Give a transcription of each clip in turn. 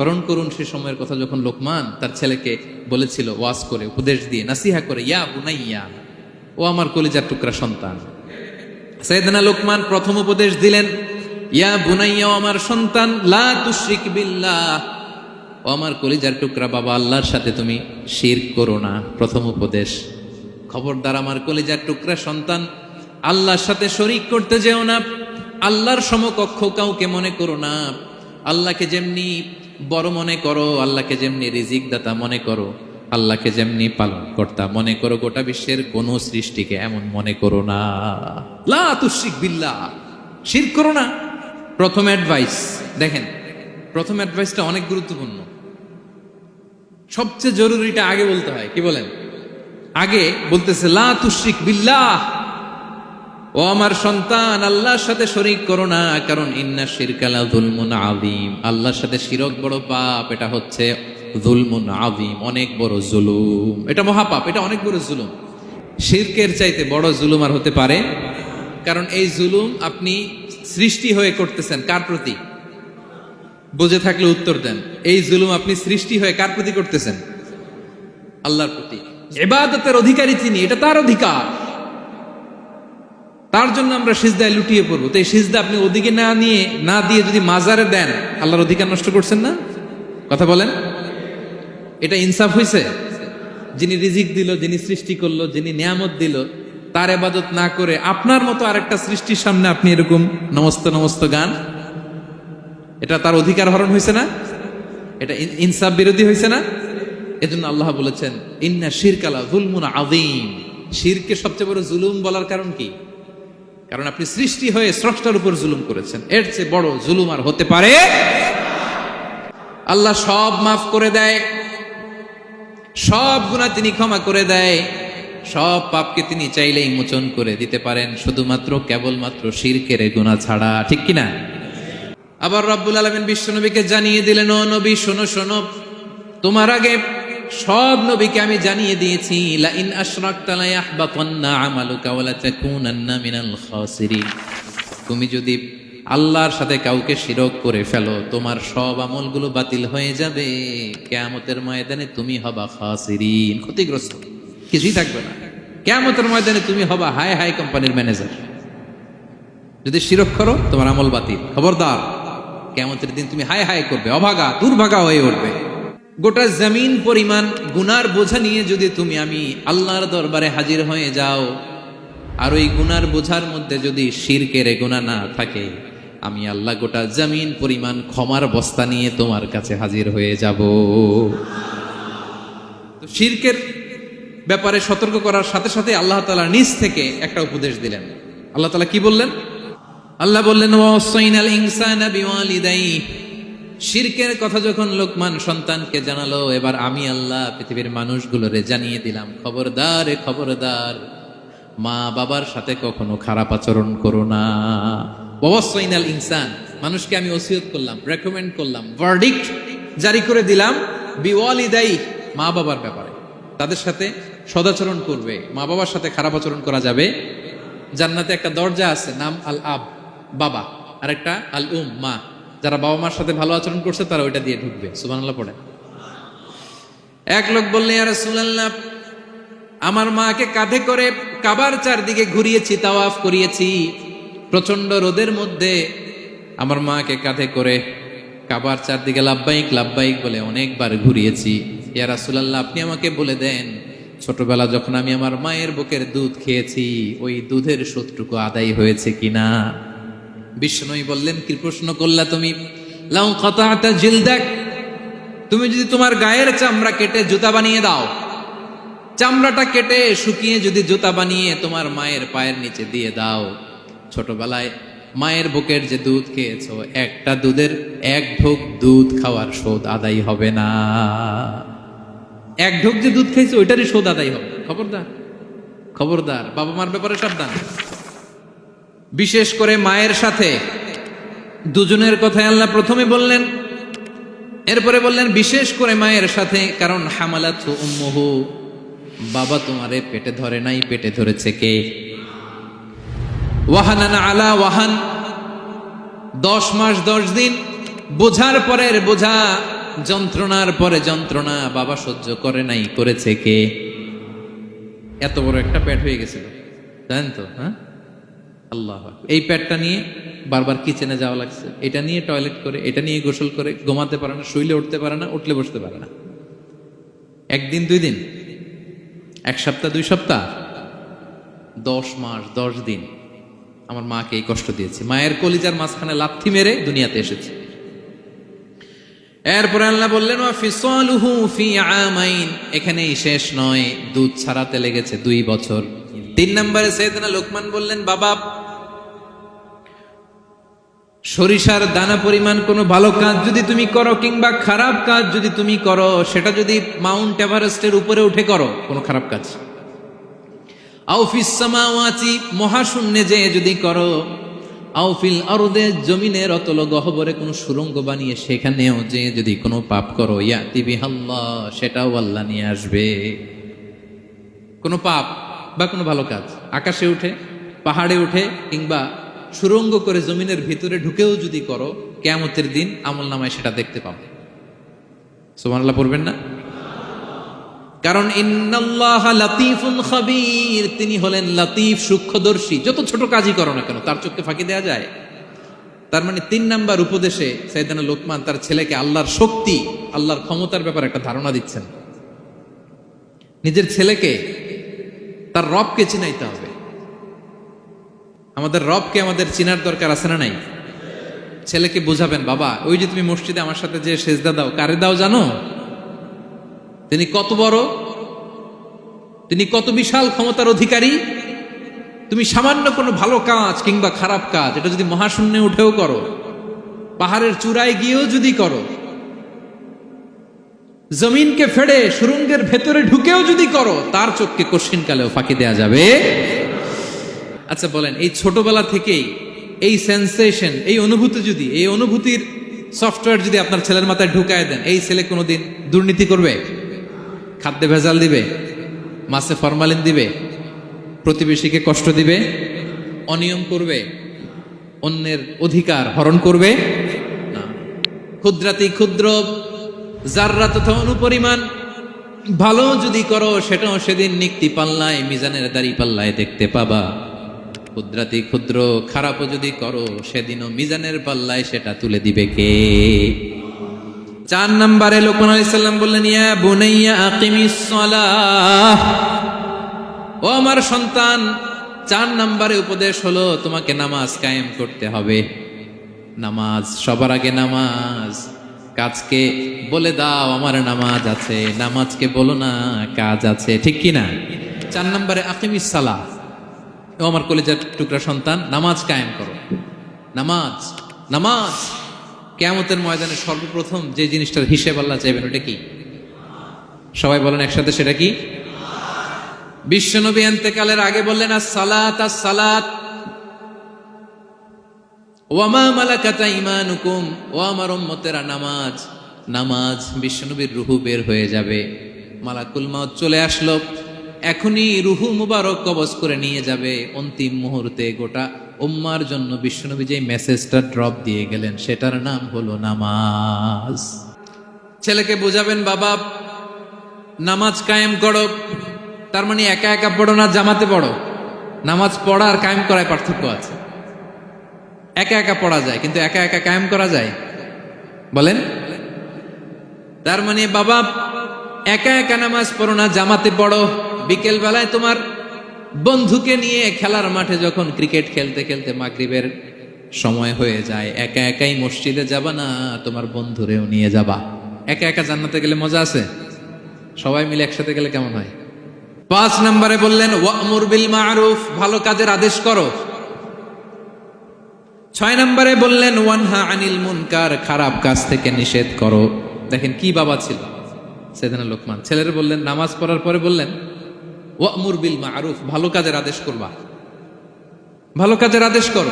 স্মরণ করুন সে সময়ের কথা যখন লোকমান তার ছেলেকে বলেছিল, ওয়াজ করে, উপদেশ দিয়ে, নাসিহা করে, ইয়া বুনাইয়া, ও আমার কলিজার টুকরা সন্তান। সৈয়দনা লোকমান প্রথম উপদেশ দিলেন, ইয়া বুনাইয়া আমার সন্তান, লা তুশরিক বিল্লাহ, ও আমার কলিজার টুকরা বাবা, আল্লাহর সাথে তুমি শির করো না। প্রথম উপদেশ। খবরদার, আমার কলিজার টুকরা সন্তান, আল্লাহর সাথে শরিক করতে যেও না, আল্লাহর সমকক্ষ কাউকে মনে করো না। আল্লাহকে যেমনি বড় মনে করো, আল্লাহকে যেমনি রিজিক দাতা মনে করো, আল্লাহকে যেমনি পালন কর্তা মনে করো, গোটা বিশ্বের কোন সৃষ্টিকে এমন মনে করো না। লা বিল্লাহ শির করো না। প্রথম অ্যাডভাইস, দেখেন, প্রথম অ্যাডভাইসটা অনেক গুরুত্বপূর্ণ। সবচেয়ে জরুরিটা আগে বলতে হয়, কি বলেন? আগে বলতেছে, লা তুশরিক বিল্লাহ ও আমার সন্তান, আল্লাহর সাথে শরিক করো না, কারণ ইন্না শিরকালা যুলমুন আযীম। আল্লাহর সাথে শিরক বড় পাপ, এটা হচ্ছে যুলমুন আযীম, অনেক বড় জুলুম। এটা মহাপাপ, এটা অনেক বড় জুলুম। শিরকের চাইতে বড় জুলুম আর হতে পারে, কারণ এই জুলুম আপনি সৃষ্টি হয়ে করতেছেন, কার প্রতি? বুঝে থাকলে উত্তর দেন, এই জুলুম আপনি সৃষ্টি হয়ে কার প্রতি করতেছেন? আল্লাহর প্রতি। এবাদতের অধিকারী তিনি, এটা তার অধিকার। তার জন্য আমরা সিজদায় লুটিয়ে পড়ব। তো এই সিজদা আপনি ওদিকে না নিয়ে, না দিয়ে যদি মাজারে দেন, আল্লাহর অধিকার নষ্ট করছেন না? কথা বলেন। এটা ইনসাফ হয়েছে যিনি রিজিক দিল, যিনি সৃষ্টি করল, যিনি নিয়ামত দিল, তার এবাদত না করে আপনার মতো আরেকটা সৃষ্টির সামনে আপনি এরকম নমস্ত নমস্ত গান? এটা তার অধিকার হরণ হয়েছে না? এটা ইনসাফ বিরোধী হয়েছে না? এজন্য আল্লাহ বলেছেন, ইন্না শিরকালা জুলমুন আযীম। শিরকে সবচেয়ে বড় জুলুম বলার কারণ কি? কারণ আপনি সৃষ্টি হয়ে স্রষ্টার উপর জুলুম করেছেন। এর চেয়ে বড় জুলুম আর হতে পারে? আল্লাহ সব মাফ করে দেয়। সব গুণা তিনি ক্ষমা করে দেয়। সব পাপকে তিনি চাইলেই মোচন করে দিতে পারেন। শুধুমাত্র, কেবলমাত্র শিরকের গুণা ছাড়া। ঠিক কিনা? আবার রব্বুল আলমিন বিশ্বনবীকে জানিয়ে দিলেন, ও নবী, শোনো শোনো। তোমার আগে সব নবীকে আমি জানিয়ে দিয়েছি লা ইন আশরাকতা লা ইয়াহবাতান্না আমালুকা ওয়া লা তাকুনান্না মিনাল তুমি যদি আল্লাহর সাথে কাউকে শিরক করে ফেলো, তোমার সব আমলগুলো বাতিল হয়ে যাবে। কেয়ামতের ময়দানে তুমি হবা খাসিরিন, ক্ষতিগ্রস্ত। কিছুই থাকবে না। কেয়ামতের ময়দানে তুমি হবা হাই হাই কোম্পানির ম্যানেজার। যদি শিরক করো, তোমার আমল বাতিল। খবরদার কেমতের দিন তুমি হাই হাই করবে, অভাগা, দুর্ভাগা হয়ে উঠবে। গোটা জমিন পরিমাণ গুনার বোঝা নিয়ে যদি তুমি আমি আল্লাহর দরবারে হাজির হয়ে যাও, আর ওই গুনার বোঝার মধ্যে যদি শিরকের গুণা না থাকে, আমি আল্লাহ গোটা জমিন পরিমাণ ক্ষমার বস্তা নিয়ে তোমার কাছে হাজির হয়ে যাব। তো শিরকের ব্যাপারে সতর্ক করার সাথে সাথে আল্লাহ তালা নিজ থেকে একটা উপদেশ দিলেন। আল্লাহ তালা কি বললেন? আল্লাহ বললেন ওয়াসাইনাল ইনসানা বিওয়ালিদাইহি। শিরকের কথা যখন লোকমান সন্তানকে জানালো, এবার আমি আল্লাহ পৃথিবীর মানুষগুলোরে জানিয়ে দিলাম, খবরদার খবরদার, মা বাবার সাথে কখনো খারাপ আচরণ করো না। ওয়াসাইনাল ইনসান, মানুষকে আমি ওসিয়ত করলাম, রেকমেন্ড করলাম ভার্ডিক্ট জারি করে দিলাম, বিওয়ালিদাই মা বাবার ব্যাপারে। তাদের সাথে সদাচরণ করবে, মা বাবার সাথে খারাপ আচরণ করা যাবে। জান্নাতে একটা দরজা আছে, নাম আল আব বাবা আর একটা আল উম মা। যারা বাবা মার সাথে ভালো আচরণ করছে, তারা ওইটা দিয়ে ঢুকবে। সুবহানাল্লাহ পড়ে। এক লোক বললে আর সুলাল্লাহ আমার মাকে কাঁধে করে কাবার চারদিকে ঘুরিয়েছি, তাওয়াফ করিয়েছি। প্রচণ্ড রোদের মধ্যে আমার মাকে কাঁধে করে কাবার চারদিকে লাভবাহিক লাভবাহিক বলে অনেকবার ঘুরিয়েছি। ইয়া রাসূলুল্লাহ, আপনি আমাকে বলে দেন, ছোটবেলা যখন আমি আমার মায়ের বুকের দুধ খেয়েছি, ওই দুধের শত্রুকু আদায় হয়েছে কিনা? বিষ্ণুই বললেন, কি প্রশ্ন করলা তুমি? লাউ কাতাতা জিলদাক। তুমি যদি তোমার গায়ের চামড়া কেটে জুতা বানিয়ে দাও। চামড়াটা কেটে শুকিয়ে যদি জুতা বানিয়ে তোমার মায়ের পায়ের নিচে দিয়ে দাও। ছোটবেলায় মায়ের বুকের যে দুধ খেয়েছো, একটা দুধের এক ঢোক দুধ খাওয়ার শোধ আদায় হবে না। এক ঢোক যে দুধ খাইছো ওইটারই শোধ আদায় হবে। খবরদার খবরদার বাবা মার ব্যাপারে সাবধান। বিশেষ করে মায়ের সাথে। দুজনের কথাই আল্লাহ প্রথমে বললেন। এরপরে বললেন, বিশেষ করে মায়ের সাথে, কারণ হামালাত উম্মুহু, বাবা তোমারে পেটে ধরে নাই, পেটে ধরেছে কে? ওয়াহানান আলা ওয়াহান। দশ মাস, দশ দিন, বোঝার পরের বোঝা, যন্ত্রণার পরে যন্ত্রণা, বাবা সহ্য করে নাই, করেছে কে? এত বড় একটা পেট হয়ে গেছিল। জানেন তো হ্যাঁ? আল্লাহ এই প্যাডটা নিয়ে বারবার কিচেনে যাওয়া লাগছে। এটা নিয়ে টয়লেট করে, এটা নিয়ে গোসল করে, ঘুমাতে পারে না, শুইলে উঠতে পারে না, উঠলে বসতে পারে না। একদিন, দুই দিন, এক সপ্তাহ, দুই সপ্তাহ, দশ মাস, দশ দিন আমার মাকে এই কষ্ট দিয়েছে। মায়ের কলিজার মাঝখানে লাথি মেরে দুনিয়াতে এসেছে। এরপরে আল্লাহ বললেন এখানেই শেষ নয়, দুধ ছাড়াতে লেগেছে দুই বছর। তিন নম্বরে সৈয়দনা লোকমান বললেন, বাবা, সরিষার দানা পরিমাণ কোনো ভালো কাজ যদি তুমি করো কিংবা খারাপ কাজ যদি তুমি করো, সেটা যদি মাউন্ট এভারেস্টের উপরে উঠে করো, কোনো খারাপ কাজ। আউফিস সামাওয়াতি মহাশূন্যে যে যদি করো আউফিল আরদে জমিনের অতল গহবরে কোনো সুরঙ্গ বানিয়ে সেখানেও যে যদি কোনো পাপ করো ইয়া তিবি হাল্লাহ সেটাও আল্লাহ নিয়ে আসবে। কোনো পাপ বা কোনো ভালো কাজ। আকাশে উঠে, পাহাড়ে উঠে, কিংবা সুরঙ্গ করে জমিনের ভিতরে ঢুকেও যদি করো, কেয়ামতের দিন আমল নামায় সেটা দেখতে পাবে। সুবহানাল্লাহ, পড়বেন না? কারণ তিনি হলেন লাতিফ, সূক্ষ্মদর্শী। যত ছোট কাজই করো না কেন, তার চোখে ফাঁকি দেওয়া যায়। তার মানে তিন নাম্বার উপদেশে সাইদানা লোকমান তার ছেলেকে আল্লাহর শক্তি, আল্লাহর ক্ষমতার ব্যাপারে একটা ধারণা দিচ্ছেন। নিজের ছেলেকে তার রবকে চিনাইতে হবে। আমাদের রবকে আমাদের চিনার দরকার আছে না নাই? ছেলেকে বুঝাবেন, বাবা, ওই যে তুমি মসজিদে আমার সাথে যে সেজদা দাও, কারে দাও জানো? তিনি কত বড়? তিনি কত বিশাল ক্ষমতার অধিকারী? তুমি সামান্য কোনো ভালো কাজ কিংবা খারাপ কাজ, এটা যদি মহাশূন্যে উঠেও করো, পাহাড়ের চূড়ায় গিয়েও যদি করো জমিনকে ফেড়ে সুরঙ্গের ভেতরে ঢুকেও যদি করো, তার চোখকে কশিন কালেও ফাঁকি দেয়া যাবে। আচ্ছা বলেন, এই ছোটবেলা থেকেই এই সেন্সেশন এই অনুভূতি যদি, এই অনুভূতির সফটওয়্যার যদি আপনার ছেলের মাথায় ঢুকায় দেন, এই ছেলে কোনোদিন দুর্নীতি করবে? খাদ্যে ভেজাল দিবে? মাছে ফরমালিন দিবে? প্রতিবেশীকে কষ্ট দিবে? অনিয়ম করবে? অন্যের অধিকার হরণ করবে? না। ক্ষুদ্রাতি ক্ষুদ্র যাররা তথা অনুপরিমাণ ভালো যদি করো, সেটাও সেদিন নিক্তি পাল্লায়, মিজানের দাড়ি পাল্লায় দেখতে পাবা। ক্ষুদ্রাতি ক্ষুদ্র, খারাপও যদি করো, সেদিনও মিজানের পাল্লায় সেটা তুলে দিবে কে? চার নম্বরে লোকমান আলাইহিস সালাম বললেন, ইয়া বুনাইয়া আকিমিস ও আমার সন্তান, চার নম্বরে উপদেশ হলো, তোমাকে নামাজ কায়েম করতে হবে। নামাজ, সবার আগে নামাজ। কাজকে বলে দাও, আমার নামাজ আছে। নামাজকে বলো না, কাজ আছে। ঠিক কি না? চার নম্বরে আকিমিস সালাহ ও আমার কলেজের টুকরা সন্তান, নামাজ কায়েম করো। নামাজ নামাজ। কেয়ামতের ময়দানে সর্বপ্রথম যে জিনিসটার হিসেব আল্লাহ চাইবেন, ওটা কি? সবাই বলেন একসাথে, সেটা কি? বিশ্বনবী এন্তেকালের আগে বললেন আর সালাত আর সালাত ওয়ামা মালাকাতা ইমানুকুম ও আমার উম্মতেরা, নামাজ নামাজ বিশ্বনবীর রুহু বের হয়ে যাবে। মালাকুল মাউত চলে আসলো, এখনই রুহু মুবারক কবজ করে নিয়ে যাবে। অন্তিম মুহূর্তে গোটা উম্মার জন্য বিশ্বনবী যে মেসেজটা ড্রপ দিয়ে গেলেন, সেটার নাম হলো নামাজ। ছেলেকে বোঝাবেন, বাবা, নামাজ কায়েম করো, তার মানে একা একা পড়ো না, জামাতে পড়ো। নামাজ পড়া আর কায়েম করায় পার্থক্য আছে। একা একা পড়া যায়, কিন্তু একা একা কায়েম করা যায়? বলেন। তার মানে বাবা, একা একা নামাজ পড়ো না, জামাতে পড়ো। বিকেল বেলায় তোমার বন্ধুকে নিয়ে খেলার মাঠে যখন ক্রিকেট খেলতে খেলতে মাগরিবের সময় হয়ে যায়, একা একাই মসজিদে যাবা না, তোমার বন্ধুরেও নিয়ে যাবা? একা একা জান্নাতে গেলে মজা আছে? সবাই মিলে একসাথে গেলে কেমন হয়? পাঁচ নম্বরে বললেন, ওয়ামুর বিল মারুফ ভালো কাজের আদেশ করো। ছয় নম্বরে বললেন, ওয়ানহা আনিল মুনকার, খারাপ কাজ থেকে নিষেধ করো। দেখেন কি বাবা ছিল? সেদিন লোকমান। ছেলেরা বললেন, নামাজ পড়ার পরে বললেন, ওয়ামুর বিল মারুফ, ভালো কাজের আদেশ করবা। ভালো কাজের আদেশ করো।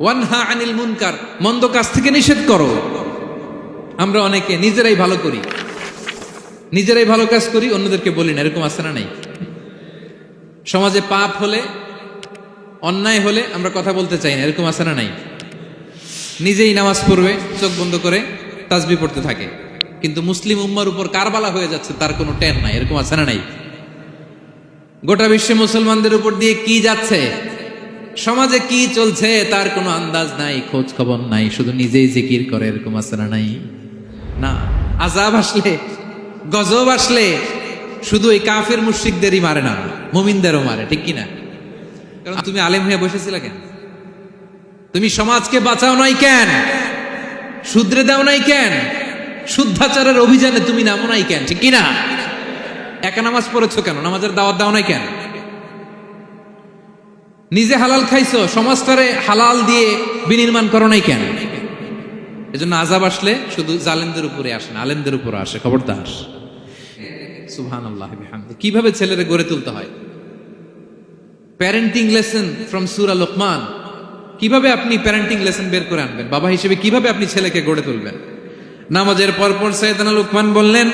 ওয়ানহা আনিল মুনকার, মন্দ কাজ থেকে নিষেধ করো। আমরা অনেকে নিজেরাই ভালো করি। নিজেরাই ভালো কাজ করি, অন্যদেরকে বলি না, এরকম আছে না নাই? সমাজে পাপ হলে অন্যায় হলে আমরা কথা বলতে চাই না, এরকম না নাই। নিজেই নামাজ পড়বে, চোখ বন্ধ করে তাজবি পড়তে থাকে। কিন্তু মুসলিম উম্মার উপর কারবালা হয়ে যাচ্ছে, তার কোনো টের নাই, এরকম না নাই। গোটা বিশ্বে মুসলমানদের উপর দিয়ে কি যাচ্ছে? সমাজে কি চলছে, তার কোনো আন্দাজ নাই, খোঁজ খবর নাই, শুধু নিজেই জিকির করে, এরকম না নাই। না আজাব আসলে, গজব আসলে, শুধু এই কাফের মুশ্রিকদেরই মারে না, মুমিনদেরও মারে, ঠিক কিনা? কারণ তুমি আলেম হয়ে বসেছিলে কেন? তুমি সমাজকে বাঁচাও নাই কেন? শুদ্রে দাও নাই কেন? শুদ্ধাচারের অভিযানে তুমি নামো নাই কেন? ঠিক কিনা? একা নামাজ পড়েছো কেন? নামাজের দাওয়াত দাও নাই কেন? নিজে হালাল খাইছো, সমাজটারে হালাল দিয়ে বিনির্মাণ করো নাই কেন? এজন্য আজাব আসলে শুধু জালেমদের উপরে আসে না, আলেমদের উপরে আসে, খবরদার। সুবহান আল্লাহ কীভাবে ছেলেরে গড়ে তুলতে হয়? প্যারেন্টিং লেসন ফ্রম সুরা লোকমান কীভাবে আপনি প্যারেন্টিং লেসন বের করে আনবেন? বাবা হিসেবে কীভাবে আপনি ছেলেকে গড়ে তুলবেন? নামাজের পরপর সৈয়দানা লোকমান বললেন,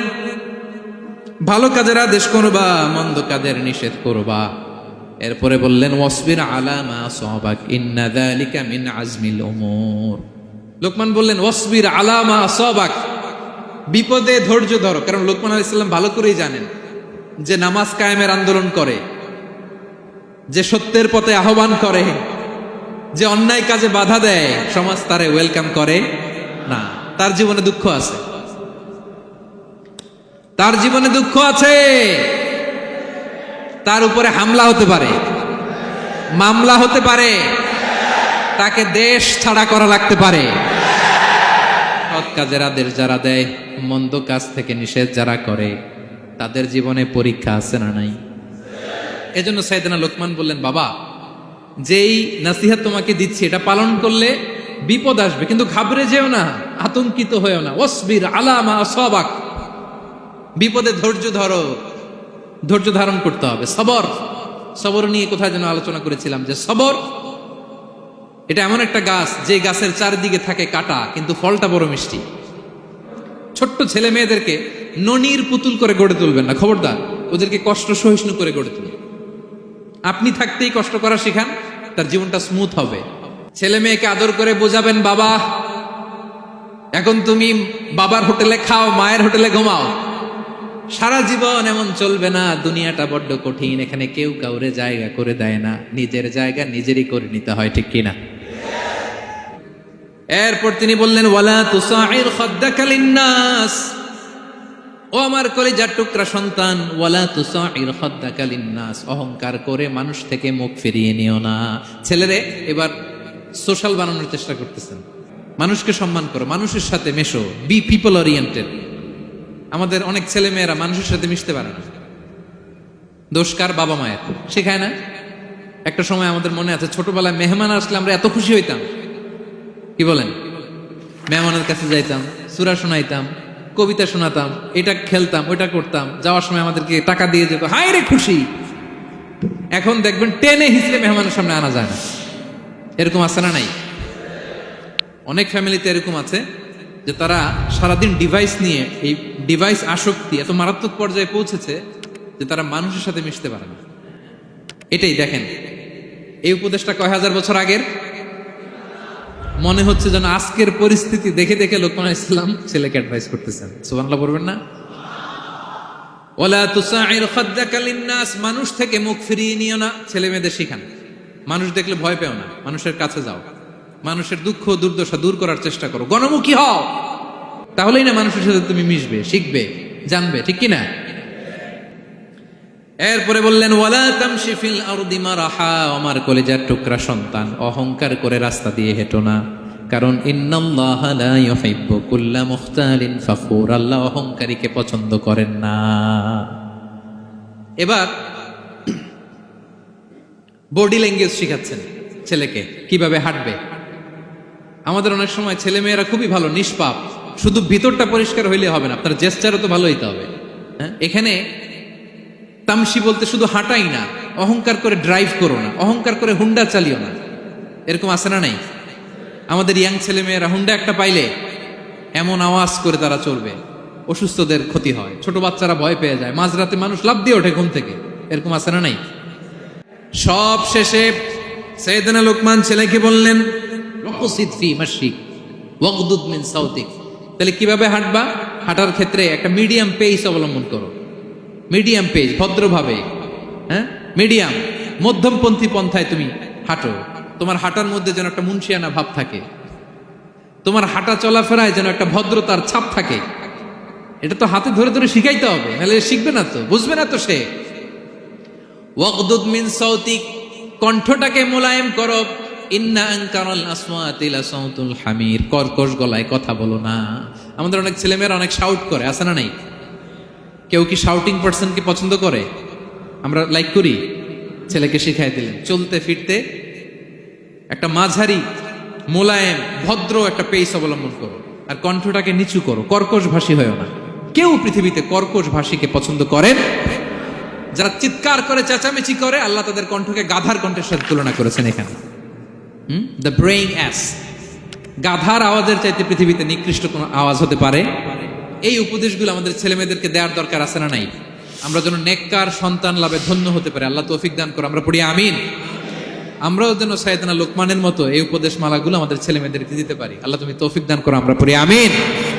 ভালো কাজের আদেশ করবা, মন্দ কাজের নিষেধ করবা। এরপরে বললেন, ওয়াসবির আলা মা সাবাক, ইন্না যালিকা মিন আজমিল উমুর। লোকমান বললেন, ওয়াসবির আলা মা সাবাক, বিপদে ধৈর্য ধরো। কারণ লোকমান আলাইহিস সালাম ভালো করেই জানেন যে নামাজ কায়েমের আন্দোলন করে। যে সত্যের পথে আহ্বান করে, যে অন্যায় কাজে বাধা দেয়, সমাজ তারে ওয়েলকাম করে না। তার জীবনে দুঃখ আছে। তার জীবনে দুঃখ আছে। তার উপরে হামলা হতে পারে। মামলা হতে পারে। তাকে দেশ ছাড়া করা লাগতে পারে। সৎ কাজের আদেশ যারা দেয়, মন্দ কাজ থেকে নিষেধ যারা করে, তাদের জীবনে পরীক্ষা আছে না নাই? এজন্য সাইদানা লোকমান বললেন, বাবা, যেই নাসিহাত তোমাকে দিচ্ছি, এটা পালন করলে বিপদ আসবে, কিন্তু ঘাবড়ে যেও না, আতঙ্কিত হয়েও না। অসবির আলামা সবাক বিপদে ধৈর্য ধরো, ধৈর্য ধারণ করতে হবে। সবর সবর নিয়ে কোথায় যেন আলোচনা করেছিলাম যে সবর, এটা এমন একটা গাছ, যে গাছের চারিদিকে থাকে কাটা, কিন্তু ফলটা বড় মিষ্টি। ছোট্ট ছেলে মেয়েদেরকে ননির পুতুল করে গড়ে তুলবেন না। খবরদার, ওদেরকে কষ্ট সহিষ্ণু করে গড়ে তুলবেন আপনি থাকতেই কষ্ট করা শিখান, তার জীবনটা স্মুথ হবে। ছেলে মেয়েকে আদর করে বোঝাবেন, বাবা, এখন তুমি বাবার হোটেলে খাও, মায়ের হোটেলে ঘুমাও। সারা জীবন এমন চলবে না, দুনিয়াটা বড্ড কঠিন, এখানে কেউ কাউরে জায়গা করে দেয় না, নিজের জায়গা নিজেরই করে নিতে হয়, ঠিক কিনা? এরপর তিনি বললেন, ওয়ালা তুসাইর খদ্দাকালিন ও আমার কলিজার টুকরা সন্তান, ওয়ালা তুসাইর খদ্দাকালিন নাস অহংকার করে মানুষ থেকে মুখ ফিরিয়ে নিও না। ছেলেরে, এবার সোশ্যাল বানানোর চেষ্টা করতেছেন। মানুষকে সম্মান করো, মানুষের সাথে মেশো বি পিপল ওরিয়েন্টেড আমাদের অনেক ছেলে মেয়েরা মানুষের সাথে মিশতে পারে না। দোষ কার? বাবা মায়ের। শেখায় না? একটা সময় আমাদের মনে আছে, ছোটবেলায় মেহমান আসলে আমরা এত খুশি হইতাম। কি বলেন? মেহমানের কাছে যাইতাম, সুরা শোনাইতাম। কবিতা শোনাতাম, এটা খেলতাম, ওইটা করতাম। যাওয়ার সময় আমাদেরকে টাকা দিয়ে যেত হাই রে খুশি! এখন দেখবেন টেনে হিসেবে মেহমানের সামনে আনা যায় না। এরকম আছে না নাই? অনেক ফ্যামিলিতে এরকম আছে যে তারা সারাদিন ডিভাইস নিয়ে, এই ডিভাইস আসক্তি এত মারাত্মক পর্যায়ে পৌঁছেছে যে তারা মানুষের সাথে মিশতে পারে না। এটাই দেখেন। এই উপদেশটা কয় হাজার বছর আগের? মনে হচ্ছে যেন আজকের পরিস্থিতি দেখে দেখে লোকমান ইসলাম ছেলেকে অ্যাডভাইস করতেছেন সুবহানাল্লাহ বলবেন না? মানুষ থেকে মুখ ফিরিয়ে নিও না, ছেলে মেয়েদের শিখান। মানুষ দেখলে ভয় পেও না, মানুষের কাছে যাও। মানুষের দুঃখ দুর্দশা দূর করার চেষ্টা করো। গণমুখী হও! তাহলেই না মানুষের সাথে তুমি মিশবে, শিখবে, জানবে, ঠিক কি না এরপরে বললেন, ওয়ালা তামশি ফিল আরদি মারাহা আমার কলেজার টুকরা সন্তান, অহংকার করে রাস্তা দিয়ে হেঁটো না। কারণ মুখতালিন ফাখুর আল্লাহ অহংকারীকে পছন্দ করেন না। এবার, বডি ল্যাঙ্গুয়েজ শিখাচ্ছেন ছেলেকে, কীভাবে হাঁটবে। আমাদের অনেক সময় ছেলে মেয়েরা খুবই ভালো, নিষ্পাপ, শুধু ভিতরটা পরিষ্কার হইলে হবে না, আপনার জেস্টারও তো ভালো হইতে হবে। হ্যাঁ এখানে তামসি বলতে শুধু হাঁটাই না, অহংকার করে ড্রাইভ করো না, অহংকার করে হুন্ডা চালিও না। এরকম আছে না নাই? আমাদের ইয়াং ছেলে মেয়েরা হুন্ডা একটা পাইলে এমন আওয়াজ করে তারা চলবে, অসুস্থদের ক্ষতি হয়, ছোট বাচ্চারা ভয় পেয়ে যায়, মাঝরাতে মানুষ লাভ দিয়ে ওঠে ঘুম থেকে। এরকম আছে না নাই? সব শেষে সৈয়দনা লোকমান ছেলেকে বললেন তাহলে কীভাবে হাঁটবা? হাঁটার ক্ষেত্রে একটা মিডিয়াম পেস অবলম্বন করো। মিডিয়াম পেজ, ভদ্রভাবে হ্যাঁ? মিডিয়াম। মধ্যমপন্থী পন্থায় তুমি হাঁটো। তোমার হাঁটার মধ্যে যেন একটা মুন্সিয়ানা ভাব থাকে। তোমার হাঁটা চলাফেরায় যেন একটা ভদ্রতার ছাপ থাকে। এটা তো হাতে ধরে ধরে শিখাইতে হবে, নাহলে শিখবে না তো, বুঝবে না তো সে। ওয়াকদুদ মিন সাউতিক, কণ্ঠটাকে মোলায়েম করো। ইন্না হামির। কর্কশ গলায় কথা বলো না। আমাদের অনেক ছেলেমেয়েরা অনেক শাউট করে, আছে না নাই? কেউ কি শাউটিং পার্সনকে পছন্দ করে? আমরা লাইক করি। ছেলেকে শিখাই দিলেন। চলতে ফিরতে একটা মাঝারি, মোলায়েম, ভদ্র একটা পেস অবলম্বন করো। আর কণ্ঠটাকে নিচু করো। কর্কশ ভাষী হয়েও না। কেউ পৃথিবীতে কর্কশ ভাষীকে পছন্দ করেন যারা চিৎকার করে, চেঁচামেচি করে, আল্লাহ তাদের কণ্ঠকে গাধার কণ্ঠের সাথে তুলনা করেছেন এখানে। হুম? দ্য ব্রেইং অ্যাস গাধার আওয়াজের চাইতে পৃথিবীতে নিকৃষ্ট কোনো আওয়াজ হতে পারে? এই উপদেশগুলো আমাদের ছেলেমেয়েদেরকে দেওয়ার দরকার আছে না নাই? আমরা যেন নেককার সন্তান লাভে ধন্য হতে পারে। আল্লাহ তৌফিক দান করো আমরা পড়ি আমিন। আমরাও যেন সাইদানা লোকমানের মতো এই উপদেশ মালাগুলো আমাদের ছেলেমেয়েদেরকে দিতে পারি। আল্লাহ তুমি তৌফিক দান করো, আমরা পড়ি আমিন।